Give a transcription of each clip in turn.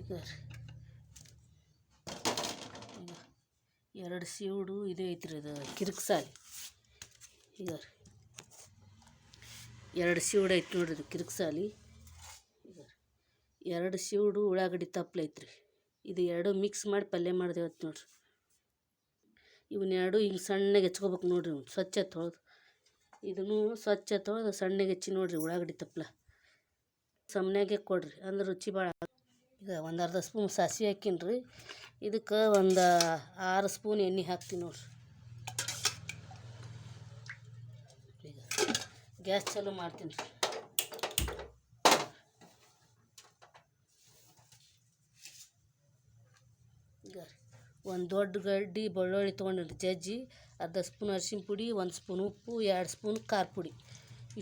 ಈಗ ಎರಡು ಸೀಡು ಇದು ಐತ್ರಿ ಇದು ಕಿರಿಕ್ಸಾಲಿ ಈಗ ಎರಡು ಸೀಡು ಐತೆ ನೋಡ್ರಿ ಇದು ಕಿರಿಕ್ಸಾಲಿ ಈಗ ಎರಡು ಸೀಡು ಉಳ್ಳಾಗಡ್ಡಿ ತಪ್ಪಲು ಐತ್ರಿ. ಇದು ಎರಡು ಮಿಕ್ಸ್ ಮಾಡಿ ಪಲ್ಯ ಮಾಡ್ದೇವತ್ತು ನೋಡ್ರಿ. ಇವನ್ನೆರಡು ಹಿಂಗೆ ಸಣ್ಣಗೆ ಹೆಚ್ಕೋಬೇಕು ನೋಡ್ರಿ ಇವ್ನು. ಸ್ವಚ್ಛ ತೊಳೆದು. ಇದನ್ನು ಸ್ವಚ್ಛ ತೊಳೆದು ಸಣ್ಣಗೆ ಹೆಚ್ಚಿ ನೋಡ್ರಿ ಉಳ್ಳಾಗಡ್ಡಿ ತಪ್ಪಲ ಸಮನಾಗೆ ಕೊಡ್ರಿ. ಅಂದ್ರೆ ರುಚಿ ಭಾಳ ಈಗ ಒಂದು ಅರ್ಧ ಸ್ಪೂನ್ ಸಾಸಿವೆ ಹಾಕೀನಿ ರೀ. ಇದಕ್ಕೆ ಒಂದು ಆರು ಸ್ಪೂನ್ ಎಣ್ಣೆ ಹಾಕ್ತೀನಿ ನೋಡ್ರಿ. ಈಗ ಗ್ಯಾಸ್ ಚಾಲು ಮಾಡ್ತೀನಿ ರೀ. ಈಗ ಒಂದು ದೊಡ್ಡ ಗಡ್ಡಿ ಬೆಳ್ಳುಳ್ಳಿ ತೊಗೊಂಡಿರಿ ಜಜ್ಜಿ. ಅರ್ಧ ಸ್ಪೂನ್ ಅರಿಶಿನ ಪುಡಿ, ಒಂದು ಸ್ಪೂನ್ ಉಪ್ಪು, ಎರಡು ಸ್ಪೂನ್ ಖಾರ ಪುಡಿ.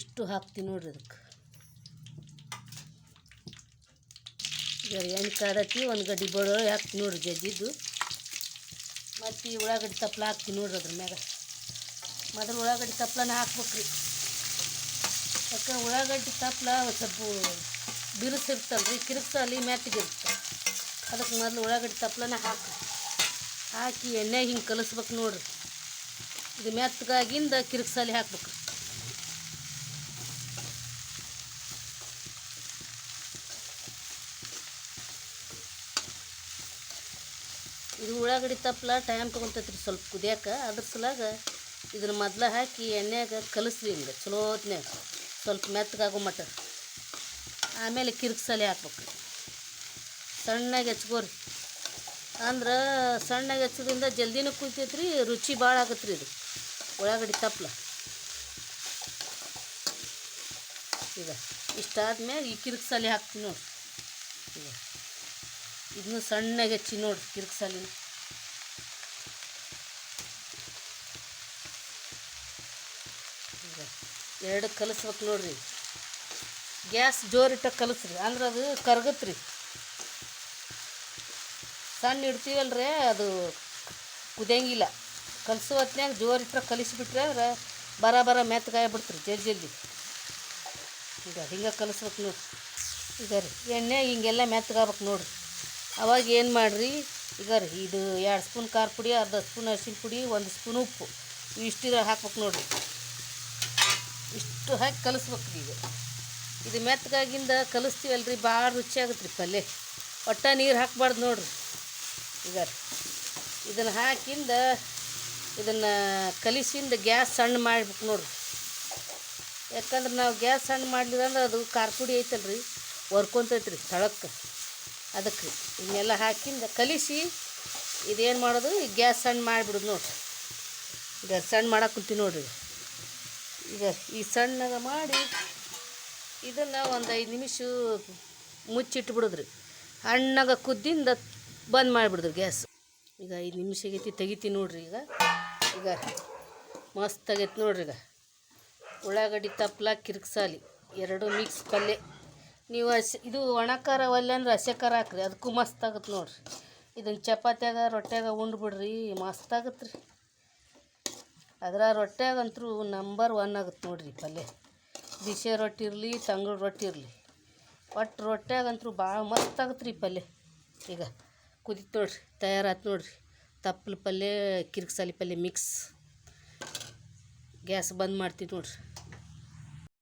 ಇಷ್ಟು ಹಾಕ್ತೀನಿ ನೋಡ್ರಿ ಅದಕ್ಕೆ ಈಗ ಎಣ್ಣೆ ಕಾದತಿ ಒಂದು ಗಡ್ಡಿ ಬೆಳ್ಳುಳ್ಳಿ ಹಾಕ್ತೀನಿ ನೋಡ್ರಿ ಜಜ್ಜಿದ್ದು ಮತ್ತು ಈ ಉಳ್ಳಾಗಡ್ಡಿ ತಪ್ಪಲ ಹಾಕ್ತೀವಿ ನೋಡ್ರಿ ಅದ್ರ ಮ್ಯಾಗ. ಮೊದಲು ಉಳ್ಳಾಗಡ್ಡಿ ತಪ್ಪಲನ ಹಾಕ್ಬೇಕ್ರಿ. ಯಾಕೆ ಉಳ್ಳಾಗಡ್ಡಿ ತಪ್ಪಲ ಸ್ವಲ್ಪ ಬಿರುಸಿರ್ತಲ್ಲ ರೀ ಕಿರಿಕ್ಸಲ್ಲಿ ಮೆತ್ತಗಿರುತ್ತೆ ಅದಕ್ಕೆ ಮೊದಲು ಉಳ್ಳಾಗಡ್ಡಿ ತಪ್ಪಲನ ಹಾಕಿ. ಹಾಕಿ ಎಣ್ಣೆ ಹಿಂಗೆ ಕಲಿಸ್ಬೇಕು ನೋಡ್ರಿ. ಇದು ಮೆತ್ತಗಾಗಿಂದ ಕಿರಿಕ್ಸಾಲಿ ಹಾಕ್ಬೇಕು ಇದು ಉಳ್ಳಾಗಡ್ಡಿ ತಪ್ಪಲ ಟೈಮ್ ತೊಗೊತೈತ್ರಿ ಸ್ವಲ್ಪ ಕುದಿಯಾಕ. ಅದ್ರ ಸಲಾಗ ಇದನ್ನ ಮೊದ್ಲು ಹಾಕಿ ಎಣ್ಣೆಗ ಕಲಿಸ್ರಿ ಹಿಂಗೆ, ಚಲೋ ಹೊತ್ನ್ಯಾಗ. ಸ್ವಲ್ಪ ಮೆತ್ತಗಾಗೋ ಮಟ್ಟ. ಆಮೇಲೆ ಕಿರ್ಕ್ಸಲೆ ಹಾಕ್ಬೇಕು ಸಣ್ಣಗೆ ಹೆಚ್ಕೋರಿ ಅಂದ್ರೆ ಸಣ್ಣಗೆ ಹೆಚ್ಚೋದ್ರಿಂದ ಜಲ್ದಿನೂ ಕುಯ್ತೈತೆ ರೀ ರುಚಿ ಭಾಳ ಆಗತ್ತೆ ರೀ ಇದು. ಉಳ್ಳಾಗಡ್ಡಿ ತಪ್ಪಲ ಈಗ ಇಷ್ಟಾದ್ಮೇಲೆ ಈ ಕಿರ್ಕ್ಸಲೆ ಹಾಕ್ತೀನಿ ನೋಡಿ ಈಗ. ಇದನ್ನು ಸಣ್ಣಗೆ ಹೆಚ್ಚಿ ನೋಡಿ ಈಗ ಎರಡು ಕಲಿಸ್ಬೇಕು ನೋಡ್ರಿ. ಗ್ಯಾಸ್ ಜೋರಿಟ್ಟ ಕಲಿಸ್ರಿ, ಅಂದ್ರೆ ಅದು ಕರ್ಗತ್ರಿ. ಸಣ್ಣ ಇಡ್ತೀವಲ್ರಿ, ಅದು ಕುದಿಯಂಗಿಲ್ಲ. ಕಲಸೋ ಹೊತ್ನ್ಯಾಗ ಜೋರಿಟ್ರೆ ಕಲಿಸ್ಬಿಟ್ರೆ ಅಂದ್ರೆ ಬರ ಬರ ಮೆತ್ತಗಾಯ ಬಿಡ್ತ್ರಿ ಜಲ್ದಿ ಜಲ್ದಿ. ಈಗ ಹಿಂಗೆ ಕಲಿಸ್ಬೇಕು ನೋಡ್ರಿ. ಈಗ ರೀ ಎಣ್ಣೆ ಹಿಂಗೆಲ್ಲ ಮೆತ್ತಗಾಗ್ಬೇಕು ನೋಡ್ರಿ. ಅವಾಗ ಏನು ಮಾಡಿರಿ? ಈಗ ಇದು ಎರಡು ಸ್ಪೂನ್ ಖಾರ ಪುಡಿ, ಅರ್ಧ ಸ್ಪೂನ್ ಅರಿಶಿನ ಪುಡಿ, ಒಂದು ಸ್ಪೂನ್ ಉಪ್ಪು. ಇಷ್ಟಿರ ಹಾಕ್ಬೇಕು ನೋಡಿರಿ. ಇಷ್ಟು ಹಾಕಿ ಕಲಿಸ್ಬೇಕು ಈಗ. ಇದು ಮೆತ್ತಗಾಗಿಂದ ಕಲಿಸ್ತೀವಲ್ರಿ, ಭಾಳ ರುಚಿ ಆಗತ್ತೆ ರೀ ಪಲ್ಯ ಒಟ್ಟ ನೀರು ಹಾಕ್ಬಾರ್ದು ನೋಡಿರಿ. ಈಗ ಇದನ್ನು ಹಾಕಿಂದ ಇದನ್ನು ಕಲಿಸಿಂದ ಗ್ಯಾಸ್ ಸಣ್ಣ ಮಾಡ್ಬೇಕು ನೋಡಿರಿ. ಯಾಕಂದ್ರೆ ನಾವು ಗ್ಯಾಸ್ ಸಣ್ಣ ಮಾಡಲಿಲ್ಲ ಅಂದ್ರೆ ಅದು ಖಾರ ಪುಡಿ ಐತಲ್ರಿ ರೀ ಹೊರ್ಕೊಂತೈತೆ ರೀ ತಳಕ್ಕೆ ಅದಕ್ಕೆ ಇವನ್ನೆಲ್ಲ ಹಾಕಿಂದ ಕಲಿಸಿ, ಇದೇನು ಮಾಡೋದು? ಗ್ಯಾಸ್ ಸಣ್ಣ ಮಾಡಿಬಿಡೋದು ನೋಡಿರಿ. ಈಗ ಸಣ್ಣ ಮಾಡಕ್ಕೆ ಕುಂತೀವಿ ನೋಡ್ರಿ. ಈಗ ಈ ಸಣ್ಣಗೆ ಮಾಡಿ ಇದನ್ನು ಒಂದು ಐದು ನಿಮಿಷ ಮುಚ್ಚಿಟ್ಬಿಡಿದ್ರಿ. ಹಣ್ಣಾಗ ಕುದ್ದಿಂದ ಬಂದ್ ಮಾಡಿಬಿಡಿದ್ರಿ ಗ್ಯಾಸ್. ಈಗ ಐದು ನಿಮಿಷ ಆಗೈತಿ, ತೆಗಿತೀನಿ ನೋಡ್ರಿ ಈಗ. ಈಗ ಮಸ್ತ್ ಆಗೈತೆ ನೋಡ್ರಿ ಈಗ. ಉಳ್ಳಾಗಡ್ಡಿ ತಪ್ಪಲ ಕಿರ್ಕ್ಸಾಲಿ ಎರಡು ಮಿಕ್ಸ್ ಪಲ್ಯ ನೀವು ಹಸಿ ಇದು ಒಣ ಖಾರ ಒಲ್ಲೆ ಅಂದ್ರೆ ಹಸಿ ಖಾರ ಹಾಕ್ರಿ. ಅದಕ್ಕೂ ಮಸ್ತ್ ಆಗುತ್ತೆ ನೋಡ್ರಿ. ಇದನ್ನು ಚಪಾತ್ಯಾಗ, ರೊಟ್ಯಾಗ ಉಂಡ್ಬಿಡ್ರಿ ಮಸ್ತ್ ಆಗುತ್ತೆ ರೀ. ಅದರ ರೊಟ್ಯಾಗಂತೂ ನಂಬರ್ ಒನ್ ಆಗುತ್ತೆ ನೋಡಿರಿ ಪಲ್ಯ. ಬಿಸಿ ರೊಟ್ಟಿ ಇರಲಿ, ತಂಗಳು ರೊಟ್ಟಿ ಇರಲಿ. ಒಟ್ಟು ರೊಟ್ಯಾಗಂತೂ ಭಾಳ ಮಸ್ತ್ ಆಗುತ್ತೆ ರೀ ಪಲ್ಯ. ಈಗ ಕುದಿತು ನೋಡ್ರಿ ತಯಾರಾಯ್ತು ನೋಡ್ರಿ. ತಪ್ಪಲ ಪಲ್ಯ, ಕಿರಿಕ್ಸಾಲಿ ಪಲ್ಯ ಮಿಕ್ಸ್ ಗ್ಯಾಸ್ ಬಂದ್ ಮಾಡ್ತೀವಿ ನೋಡ್ರಿ.